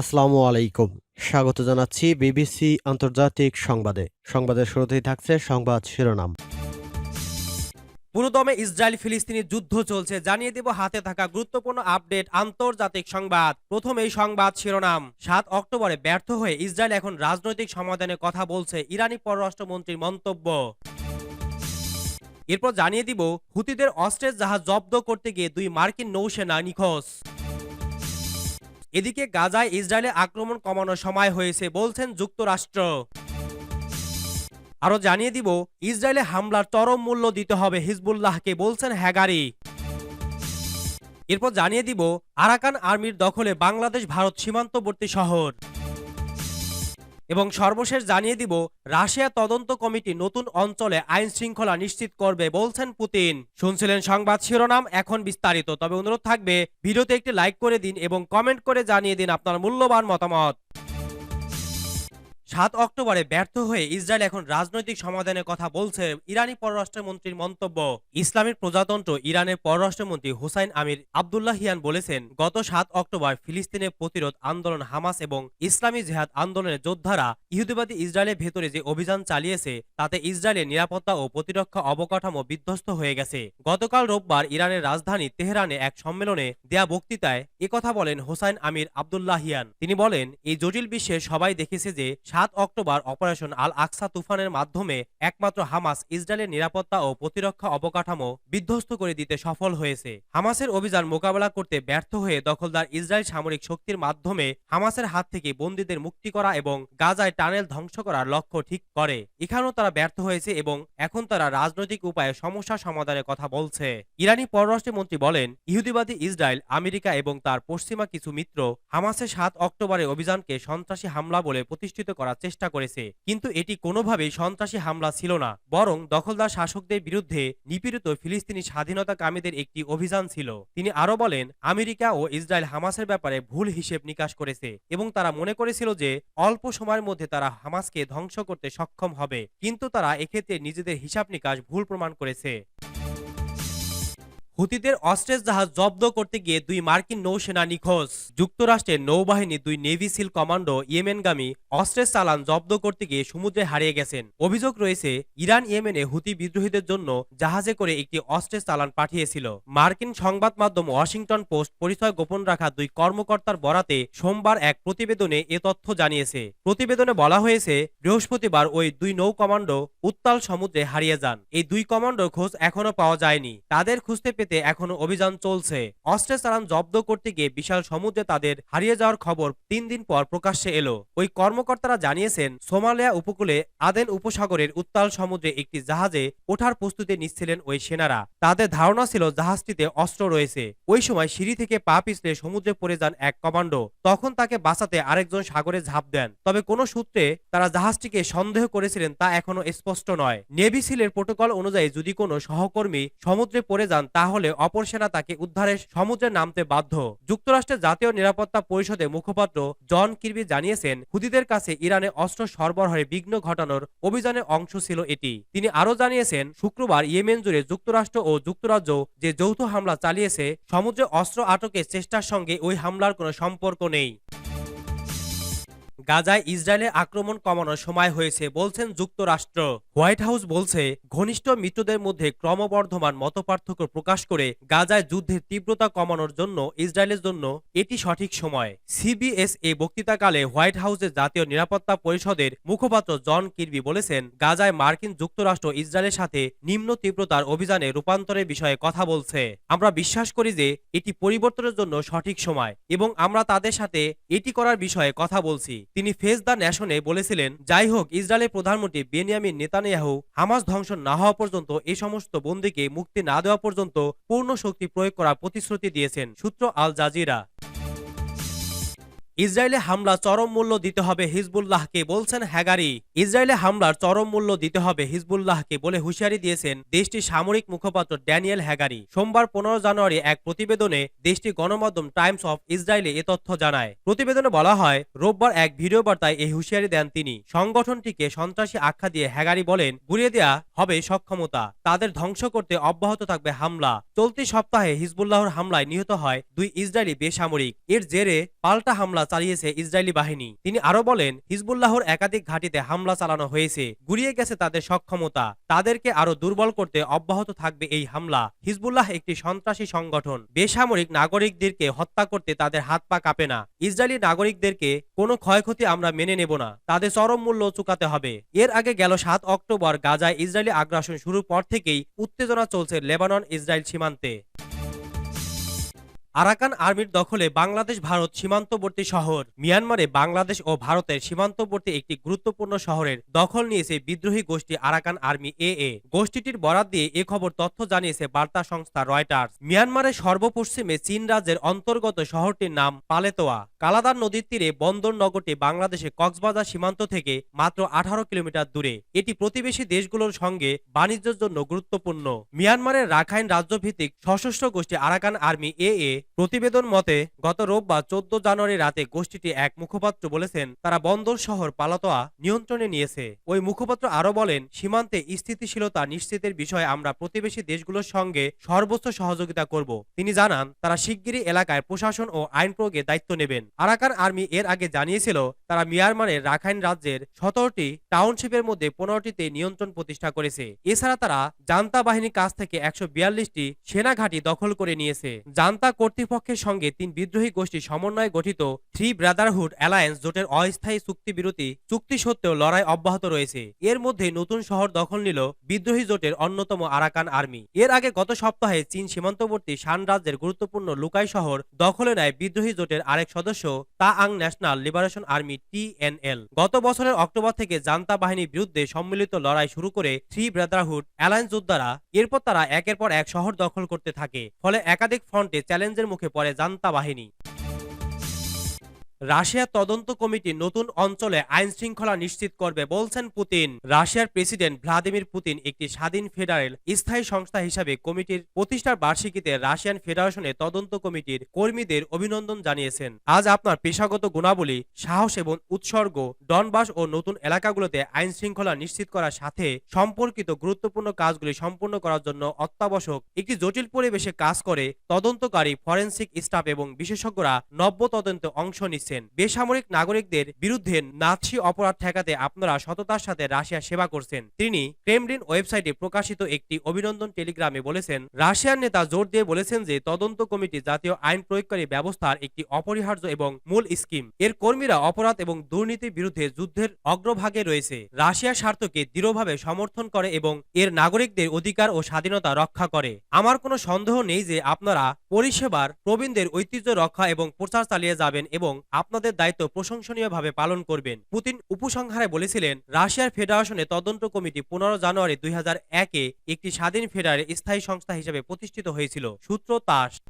আসসালামু আলাইকুম। স্বাগত জানাচ্ছি বিবিসি আন্তর্জাতিক সংবাদে। সংবাদের শুরুতেই থাকছে সংবাদ শিরোনাম। পুরোদমে ইসরায়েল ফিলিস্তিনি যুদ্ধ চলছে, জানিয়ে দেব হাতে থাকা গুরুত্বপূর্ণ আপডেট আন্তর্জাতিক সংবাদ। প্রথম এই সংবাদ শিরোনাম। সাত অক্টোবরে ব্যর্থ হয়ে ইসরায়েল এখন রাজনৈতিক সমাধানের কথা বলছে ইরানি পররাষ্ট্রমন্ত্রীর মন্তব্য। এরপর জানিয়ে দিব হুতিদের অস্ত্রের জাহাজ জব্দ করতে গিয়ে দুই মার্কিন নৌসেনা নিখোঁজ। এদিকে গাজায় ইসরায়েলে আক্রমণ কমানোর সময় হয়েছে বলছেন যুক্তরাষ্ট্র। আরও জানিয়ে দিব, ইসরায়েলে হামলার চরম মূল্য দিতে হবে হিজবুল্লাহকে বলছেন হ্যাগারি। এরপর জানিয়ে দিব, আরাকান আর্মির দখলে বাংলাদেশ ভারত সীমান্তবর্তী শহর। এবং সর্বশেষ জানিয়ে দিব, রাশিয়া তদন্ত কমিটি নতুন অঞ্চলে আইন শৃঙ্খলা নিশ্চিত করবে বলছেন পুতিন। শুনছিলেন সংবাদ শিরোনাম, এখন বিস্তারিত। তবে অনুরোধ থাকবে, ভিডিওতে একটি লাইক করে দিন এবং কমেন্ট করে জানিয়ে দিন আপনার মূল্যবান মতামত। সাত অক্টোবরে ব্যর্থ হয়ে ইসরায়েল এখন রাজনৈতিক সমাধানের কথা বলছে ইরানি পররাষ্ট্রমন্ত্রীর মন্তব্য। ইসলামিক প্রজাতন্ত্র ইরানের পররাষ্ট্রমন্ত্রী হুসাইন আমির আবদুল্লাহিয়ান বলেছেন, গত সাত অক্টোবর ফিলিস্তিনের প্রতিরোধ আন্দোলন হামাস এবং ইসলামী জেহাদ আন্দোলনের যোদ্ধারা ইহুদিবাদী ইসরায়েলের ভেতরে যে অভিযান চালিয়েছে, তাতে ইসরায়েলের নিরাপত্তা ও প্রতিরক্ষা অবকাঠামো বিধ্বস্ত হয়ে গেছে। গতকাল রোববার ইরানের রাজধানী তেহরানে এক সম্মেলনে দেয়া বক্তৃতায় একথা বলেন হোসাইন আমির আবদুল্লাহিয়ান তিনি বলেন, এই জটিল বিশ্বে সবাই দেখেছে যে সাত অক্টোবর অপারেশন আল আকসা তুফানের মাধ্যমে একমাত্র হামাস ইসরায়েলের নিরাপত্তা ও প্রতিরক্ষা অবকাঠামো বিধ্বস্ত করে দিতে সফল হয়েছে। হামাসের অভিযান মোকাবেলা করতে ব্যর্থ হয়ে দখলদার ইসরায়েল সামরিক শক্তির মাধ্যমে হামাসের হাত থেকে বন্দীদের মুক্তি করা এবং গাজায় টানেল ধ্বংস করার লক্ষ্য ঠিক করে। এখানেও তারা ব্যর্থ হয়েছে এবং এখন তারা রাজনৈতিক উপায়ে সমস্যা সমাধানের কথা বলছে। ইরানি পররাষ্ট্রমন্ত্রী বলেন, ইহুদিবাদী ইসরায়েল, আমেরিকা এবং তার পশ্চিমা কিছু মিত্র হামাসের সাত অক্টোবরের অভিযানকে সন্ত্রাসী হামলা বলে প্রতিষ্ঠিত করার চেষ্টা করেছে। কিন্তু এটি কোনোভাবেই সন্ত্রাসী হামলা ছিল না, বরং দখলদার শাসকদের বিরুদ্ধে নিপীড়িত ফিলিস্তিনি স্বাধীনতাকামীদের একটি অভিযান ছিল। তিনি আরও বলেন, আমেরিকা ও ইসরায়েল হামাসের ব্যাপারে ভুল হিসেব নিকাশ করেছে এবং তারা মনে করেছিল যে অল্প সময়ের মধ্যে তারা হামাসকে ধ্বংস করতে সক্ষম হবে। কিন্তু তারা এক্ষেত্রে নিজেদের হিসাব নিকাশ ভুল প্রমাণ করেছে। হুতিদের অস্ত্রের জাহাজ জব্দ করতে গিয়ে দুই মার্কিন নৌসেনা নিখোঁজ। যুক্তরাষ্ট্রের নৌবাহিনী দুই নেভি সিল কমান্ডো ইয়েমেনগামী অস্ত্রের চালান জব্দ করতে গিয়ে সমুদ্রে হারিয়ে গেছেন। অভিযোগ রয়েছে, ইরান ইয়েমেনে হুতি বিদ্রোহীদের জন্য জাহাজে করে একটি অস্ত্রের চালান পাঠিয়েছিল। মার্কিন সংবাদ মাধ্যম ওয়াশিংটন পোস্ট পরিচয় গোপন রাখা দুই কর্মকর্তার বরাতে সোমবার এক প্রতিবেদনে এ তথ্য জানিয়েছে। প্রতিবেদনে বলা হয়েছে, বৃহস্পতিবার ওই দুই নৌ কমান্ডো উত্তাল সমুদ্রে হারিয়ে যান। এই দুই কমান্ডোর খোঁজ এখনও পাওয়া যায়নি। তাদের খুঁজতে পেতে এখনও অভিযান চলছে। অস্ত্রের চালান জব্দ করতে গিয়ে বিশাল সমুদ্রে তাদের হারিয়ে যাওয়ার খবর তিন দিন পর প্রকাশ্যে এলো। ওই কর্মকর্তারা জানিয়েছেন, সোমালিয়া উপকূলে আদেন উপসাগরের উত্তাল সমুদ্রে একটি জাহাজে ওঠার প্রস্তুতি নিচ্ছিলেন ওই সেনারা। তাদের ধারণা ছিল জাহাজটিতে অস্ত্র রয়েছে। ওই সময় সিঁড়ি থেকে পা পিছলে সমুদ্রে পড়ে যান এক কমান্ডো। তখন তাকে বাঁচাতে আরেকজন সাগরে ঝাঁপ দেন। তবে কোনো সূত্রে তারা জাহাজটিকে সন্দেহ করেছিলেন তা এখনও স্পষ্ট নয়। নেভি সিলের প্রোটোকল অনুযায়ী যদি কোনো সহকর্মী সমুদ্রে পড়ে যান, তাহলে অপর সেনা তাকে উদ্ধারে সমুদ্রে নামতে বাধ্য। যুক্তরাষ্ট্রের জাতীয় নিরাপত্তা পরিষদের মুখপাত্র জন কির্বি জানিয়েছেন, হুদিদের কাছে ইরানে অস্ত্র সরবরাহে বিঘ্ন ঘটানোর অভিযানের অংশ ছিল এটি। তিনি আরও জানিয়েছেন, শুক্রবার ইয়েমেন জুড়ে যুক্তরাষ্ট্র ও যুক্তরাজ্য যে যৌথ হামলা চালিয়েছে, সমুদ্রে অস্ত্র আটকের চেষ্টার সঙ্গে ওই হামলার কোনো সম্পর্ক নেই। গাজায় ইসরায়েলের আক্রমণ কমানোর সময় হয়েছে, বলছেন যুক্তরাষ্ট্র। হোয়াইট হাউস বলছে, ঘনিষ্ঠ মিত্রদের মধ্যে ক্রমবর্ধমান মতপার্থক্য প্রকাশ করে গাজায় যুদ্ধের তীব্রতা কমানোর জন্য, ইসরায়েলের জন্য এটি সঠিক সময়। সিবিএস এ বক্তৃতাকালে হোয়াইট হাউসের জাতীয় নিরাপত্তা পরিষদের মুখপাত্র জন কিরবি বলেছেন, গাজায় মার্কিন যুক্তরাষ্ট্র ইসরায়েলের সাথে নিম্ন তীব্রতার অভিযানে রূপান্তরের বিষয়ে কথা বলছে। আমরা বিশ্বাস করি যে, এটি পরিবর্তনের জন্য সঠিক সময় এবং আমরা তাদের সাথে এটি করার বিষয়ে কথা বলছি। তিনি ফেস দ্য ন্যাশনে বলেছিলেন, যাই হোক, ইসরায়েলের প্রধানমন্ত্রী বেনিয়ামিন নেতানিয়াহু হামাস ধ্বংস না হওয়া পর্যন্ত এই সমস্ত বন্দীকে মুক্তি না দেওয়া পর্যন্ত পূর্ণ শক্তি প্রয়োগ করার প্রতিশ্রুতি দিয়েছেন, সূত্র আল জাজিরা। ইসরায়েলে হামলা চরম মূল্য দিতে হবে হিজবুল্লাহকে বলছেন হ্যাগারি। ইসরায়েলে হামলার চরম মূল্য দিতে হবে হিজবুল্লাহকে বলে হুঁশিয়ারি দিয়েছেন দেশটির সামরিক মুখপাত্র ড্যানিয়েল হ্যাগারি। সোমবার পনেরো জানুয়ারি এক প্রতিবেদনে দেশটির গণমাধ্যম টাইমস অফ ইসরায়েলে এ তথ্য জানায়। প্রতিবেদনে বলা হয়, রোববার এক ভিডিও বার্তায় এই হুঁশিয়ারি দেন তিনি। সংগঠনটিকে সন্ত্রাসী আখ্যা দিয়ে হ্যাগারি বলেন গুড়িয়ে দেয়া হবে সক্ষমতা। তাদের ধ্বংস করতে অব্যাহত থাকবে হামলা। চলতি সপ্তাহে হিজবুল্লাহর হামলায় নিহত হয় দুই ইসরায়েলি বেসামরিক। এর জেরে পাল্টা হামলা চালিয়েছে ইসরায়েলি বাহিনী। তিনি আরও বলেন, হিজবুল্লাহর একাধিক ঘাঁটিতে হামলা চালানো হয়েছে গুড়িয়ে গেছে তাদের সক্ষমতা। তাদেরকে আরও দুর্বল করতে অব্যাহত থাকবে এই হামলা। হিজবুল্লাহ একটি সন্ত্রাসী সংগঠন। বেসামরিক নাগরিকদেরকে হত্যা করতে তাদের হাত পা কাঁপে না। ইসরায়েলি নাগরিকদেরকে কোনো ক্ষয়ক্ষতি আমরা মেনে নেব না। তাদের চরম মূল্য চুকাতে হবে। এর আগে গেল সাত অক্টোবর গাজায় ইসরায়েলি আগ্রাসন শুরুর পর থেকেই উত্তেজনা চলছে লেবানন ইসরায়েল সীমান্তে। আরাকান আর্মির দখলে বাংলাদেশ, ভারত সীমান্তবর্তী শহর। মিয়ানমারে বাংলাদেশ ও ভারতের সীমান্তবর্তী একটি গুরুত্বপূর্ণ শহরের দখল নিয়েছে বিদ্রোহী গোষ্ঠী আরাকান আর্মি এ এ। গোষ্ঠীটির বরাত দিয়ে এ খবর তথ্য জানিয়েছে বার্তা সংস্থা রয়টার্স। মিয়ানমারের সর্বপশ্চিমে চীন রাজ্যের অন্তর্গত শহরটির নাম পালেতোয়া। কালাদার নদীর তীরে বন্দর নগরটি বাংলাদেশে কক্সবাজার সীমান্ত থেকে মাত্র আঠারো কিলোমিটার দূরে। এটি প্রতিবেশী দেশগুলোর সঙ্গে বাণিজ্যের জন্য গুরুত্বপূর্ণ। মিয়ানমারের রাখাইন রাজ্যভিত্তিক সশস্ত্র গোষ্ঠী আরাকান আর্মি এ এ প্রতিবেদন মতে, গত রোববার চোদ্দ জানুয়ারি রাতে গোষ্ঠীটি এক মুখপাত্র বলেছেন, তারা বন্দর শহর পালাতোয়া নিয়ন্ত্রণে নিয়েছে। ওই মুখপাত্র আরও বলেন, সীমান্তে স্থিতিশীলতা নিশ্চিতের বিষয়ে আমরা প্রতিবেশী দেশগুলোর সঙ্গে সর্বোচ্চ সহযোগিতা করব। তিনি জানান, তারা শিগগিরই এলাকায় প্রশাসন ও আইন প্রয়োগে দায়িত্ব নেবেন। আরাকান আর্মি এর আগে জানিয়েছিল, তারা মিয়ানমারের রাখাইন রাজ্যের সতেরোটি টাউনশিপের মধ্যে পনেরোটিতে নিয়ন্ত্রণ প্রতিষ্ঠা করেছে। এছাড়া তারা জান্তা বাহিনীর কাছ থেকে একশো বিয়াল্লিশটি সেনা ঘাঁটি দখল করে নিয়েছে। জান্তা কর্তৃপক্ষের সঙ্গে তিন বিদ্রোহী গোষ্ঠী সমন্বয়ে গঠিত থ্রি ব্রাদারহুড অ্যালায়েন্স জোটের অস্থায়ী চুক্তি বিরতি চুক্তি সত্ত্বেও লড়াই অব্যাহত রয়েছে। এর মধ্যে নতুন শহর দখল নিল বিদ্রোহী জোটের অন্যতম আরাকান আর্মি। এর আগে গত সপ্তাহে চীন সীমান্তবর্তী শান রাজ্যের গুরুত্বপূর্ণ লুকাই শহর দখলে নেয় বিদ্রোহী জোটের আরেক সদস্য তা আং ন্যাশনাল লিবারেশন আর্মি টিএনএল গত বছরের অক্টোবর থেকে জান্তা বাহিনীর বিরুদ্ধে সম্মিলিত লড়াই শুরু করে থ্রি ব্রাদারহুড অ্যালায়েন্স যোদ্ধারা এরপর তারা একের পর এক শহর দখল করতে থাকে। ফলে একাধিক ফ্রন্টে চ্যালেঞ্জের মুখে পড়ে জান্তা বাহিনী। রাশিয়া তদন্ত কমিটি নতুন অঞ্চলে আইন শৃঙ্খলা নিশ্চিত করবে বলছেন পুতিন। রাশিয়ার প্রেসিডেন্ট ভ্লাদিমির পুতিন একটি স্বাধীন ফেডারেল স্থায়ী সংস্থা হিসাবে কমিটির প্রতিষ্ঠার বার্ষিকীতে রাশিয়ান ফেডারেশনে তদন্ত কমিটির কর্মীদের অভিনন্দন জানিয়েছেন। আজ আপনার পেশাগত গুণাবলী, সাহস এবং উৎসর্গ, ডনবাস ও নতুন এলাকাগুলোতে আইন শৃঙ্খলা নিশ্চিত করার সাথে সম্পর্কিত গুরুত্বপূর্ণ কাজগুলি সম্পূর্ণ করার জন্য অত্যাবশ্যক। একটি জটিল পরিবেশে কাজ করে তদন্তকারী ফরেন্সিক স্টাফ এবং বিশেষজ্ঞরা নব্য তদন্তে অংশ নিচ্ছেন বেসামরিক নাগরিকদের বিরুদ্ধে নাৎসি অপরাধ ঠেকাতে আপনারা সততার সাথে রাশিয়া সেবা করছেন। তিনি ক্রেমলিন ওয়েবসাইটে প্রকাশিত একটি অভিনন্দন টেলিগ্রামে বলেছেন, রাশিয়ার নেতা জোর দিয়ে বলেছেন যে তদন্ত কমিটি জাতীয় আইন প্রয়োগকারী ব্যবস্থার একটি অপরিহার্য এবং মূল স্কিম। এর কর্মীরা অপরাধ এবং দুর্নীতির বিরুদ্ধে যুদ্ধের অগ্রভাগে রয়েছে। রাশিয়ার স্বার্থকে দৃঢ়ভাবে সমর্থন করে এবং এর নাগরিকদের অধিকার ও স্বাধীনতা রক্ষা করে। আমার কোনো সন্দেহ নেই যে আপনারা পরিষেবার প্রবীণদের ঐতিহ্য রক্ষা এবং প্রচার চালিয়ে যাবেন এবং আপনাদের দায়িত্ব প্রশংসনীয়ভাবে পালন করবেন। পুতিন উপসংহারে বলেছিলেন, রাশিয়ার ফেডারেশনে তদন্ত কমিটি পনেরো জানুয়ারি দুই একে একটি স্বাধীন ফেডারে স্থায়ী সংস্থা হিসেবে প্রতিষ্ঠিত হয়েছিল। সূত্র তাস